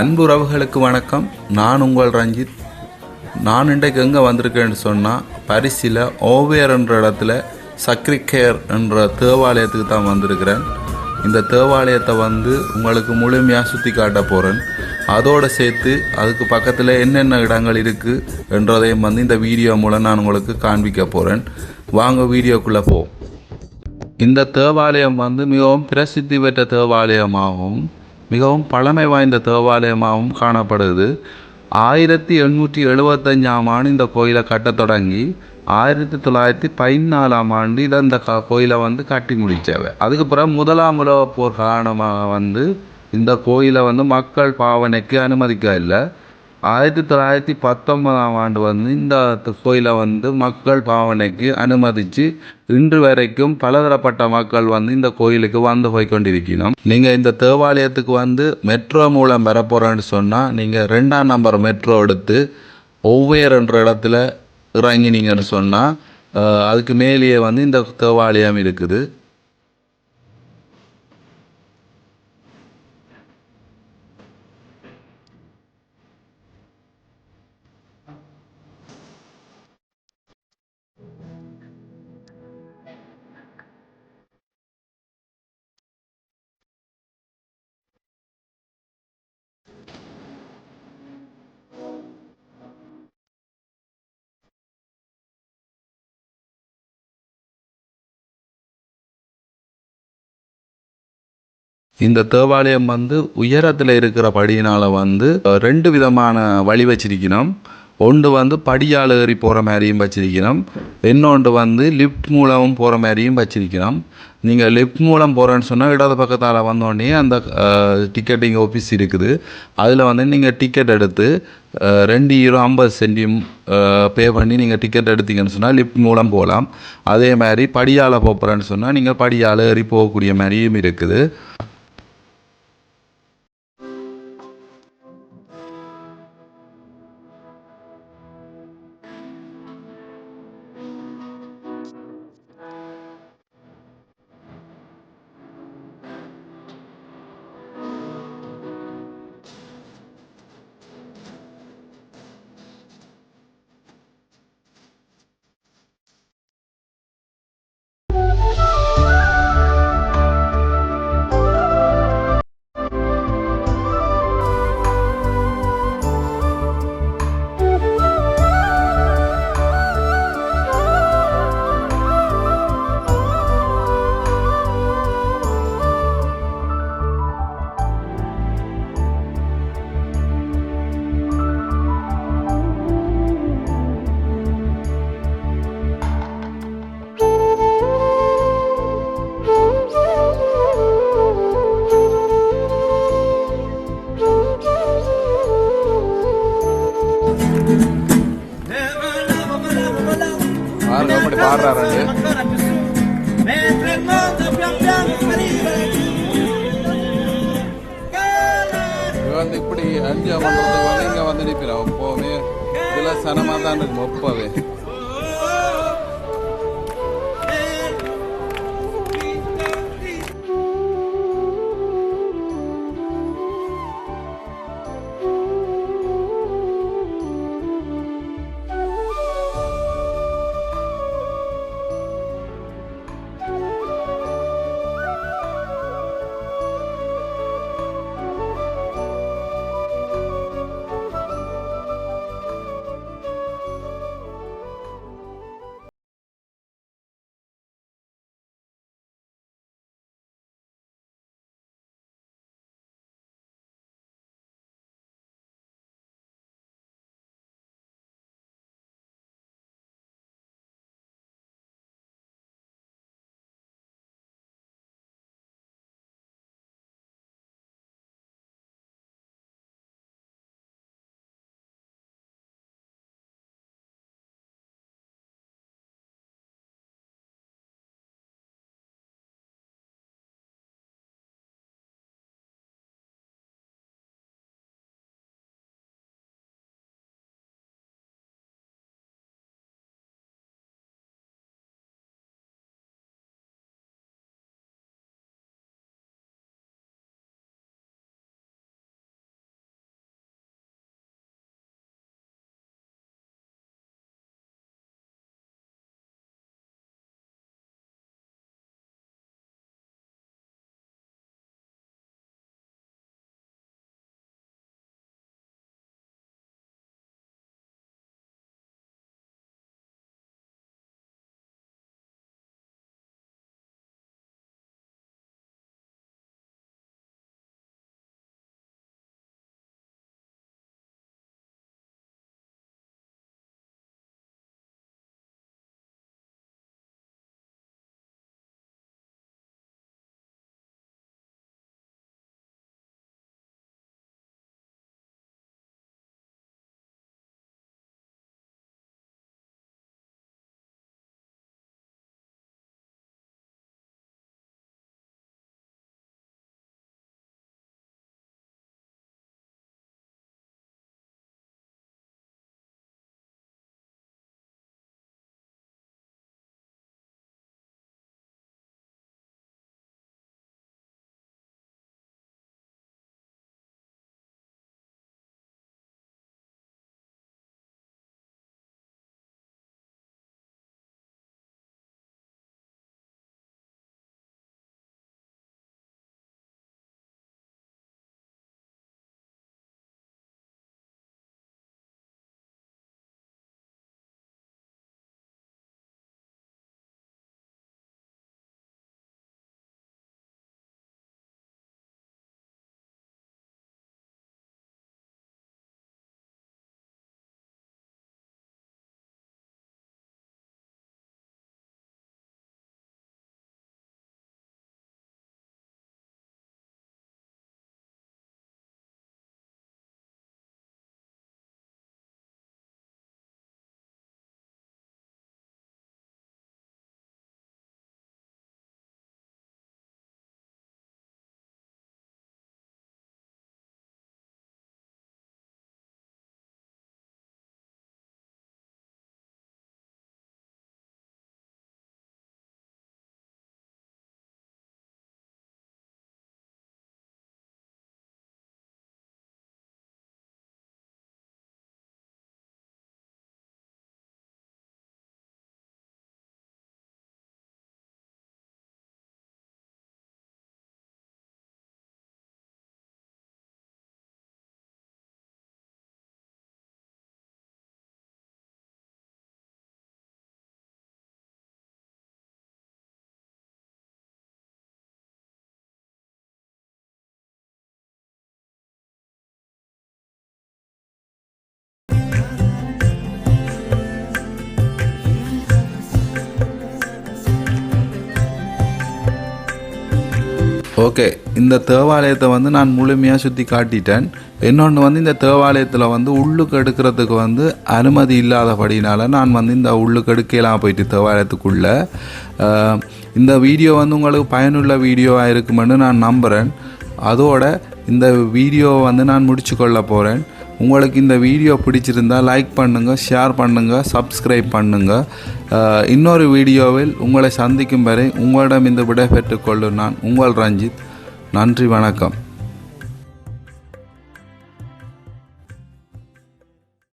அன்புறவுகளுக்கு வணக்கம். நான் உங்கள் ரஞ்சித். நான் இன்றைக்கு எங்கே வந்திருக்கேன்னு சொன்னால் பரிசில் ஓவியர் என்ற இடத்துல சக்ரிகேர் என்ற தேவாலயத்துக்கு தான் வந்திருக்கிறேன். இந்த தேவாலயத்தை வந்து உங்களுக்கு முழுமையாக சுற்றி காட்ட போகிறேன் அதோடு சேர்த்து அதுக்கு பக்கத்தில் என்னென்ன இடங்கள் இருக்குது என்றதையும் வந்து இந்த வீடியோ மூலம் நான் உங்களுக்கு காண்பிக்க போகிறேன் வாங்க வீடியோக்குள்ளே போ. இந்த தேவாலயம் வந்து மிகவும் பிரசித்தி பெற்ற தேவாலயமாகவும் மிகவும் பழமை வாய்ந்த தேவாலயமாகவும் காணப்படுது. ஆயிரத்தி எண்ணூற்றி எழுபத்தஞ்சாம் ஆண்டு இந்த கோயிலை கட்டத் தொடங்கி ஆயிரத்தி தொள்ளாயிரத்தி பதினாலாம் ஆண்டு இதை இந்த க கோயிலை வந்து கட்டி முடித்தவ அதுக்கப்புறம் முதலாம் உலக போர் காரணமாக வந்து இந்த கோயிலை வந்து மக்கள் பாவனைக்கு அனுமதிக்க இல்லை ஆயிரத்தி தொள்ளாயிரத்தி பத்தொன்பதாம் ஆண்டு வந்து இந்த கோயிலை வந்து மக்கள் பாவனைக்கு அனுமதித்து இன்று வரைக்கும் பலதரப்பட்ட மக்கள் வந்து இந்த கோயிலுக்கு வந்து போய் கொண்டிருக்கணும் நீங்கள் இந்த தேவாலயத்துக்கு வந்து மெட்ரோ மூலம் வர சொன்னால் நீங்கள் ரெண்டாம் நம்பர் மெட்ரோ எடுத்து ஒவ்வையர் என்ற இடத்துல இறங்கினீங்கன்னு சொன்னால் அதுக்கு மேலேயே வந்து இந்த தேவாலயம் இருக்குது. இந்த தேவாலயம் வந்து உயரத்தில் இருக்கிற படியினால் வந்து ரெண்டு விதமான வழி வச்சிருக்கணும். ஒன்று வந்து படியால் ஏறி போகிற மாதிரியும் வச்சிருக்கணும். இன்னொன்று வந்து லிஃப்ட் மூலமும் போகிற மாதிரியும் வச்சிருக்கணும். நீங்கள் லிஃப்ட் மூலம் போகிறேன்னு சொன்னால் இடது பக்கத்தால் வந்தோடனே அந்த டிக்கெட்டிங் ஆஃபீஸ் இருக்குது. அதில் வந்து நீங்கள் டிக்கெட் எடுத்து ரெண்டு ஈரோ ஐம்பது சென்டியும் பே பண்ணி நீங்கள் டிக்கெட் எடுத்தீங்கன்னு சொன்னால் லிஃப்ட் மூலம் போகலாம். அதே மாதிரி படியால் போகிறேன்னு சொன்னால் நீங்கள் படியால் ஏறி போகக்கூடிய மாதிரியும் இருக்குது. பாடுறாரு வந்து இப்படி அஞ்சு பண்ணுறதுக்கு வந்து இங்கே வந்து நிற்கிறோம் எப்போவுமே இதில் சனமாக தான் இருக்கும். எப்போவே ஓகே இந்த தேவாலயத்தை வந்து நான் முழுமையாக சுற்றி காட்டிட்டேன். இன்னொன்று வந்து இந்த தேவாலயத்தில் வந்து உள்ளுக்கு எடுக்கிறதுக்கு வந்து அனுமதி இல்லாதபடினால நான் வந்து இந்த உள்ளுக்கு எடுக்கலாம் போயிட்டு தேவாலயத்துக்குள்ளே. இந்த வீடியோ வந்து உங்களுக்கு பயனுள்ள வீடியோவாக இருக்குமென்னு நான் நம்புகிறேன் அதோட இந்த வீடியோவை வந்து நான் முடிச்சு கொள்ள போகிறேன் உங்களுக்கு இந்த வீடியோ பிடிச்சிருந்தா லைக் பண்ணுங்கள் ஷேர் பண்ணுங்கள் சப்ஸ்கிரைப் பண்ணுங்கள் இன்னொரு வீடியோவில் உங்களை சந்திக்கும் வரை உங்களிடம் இந்த விடை பெற்றுக்கொள்ளும் நான் உங்கள் ரஞ்சித். நன்றி வணக்கம்.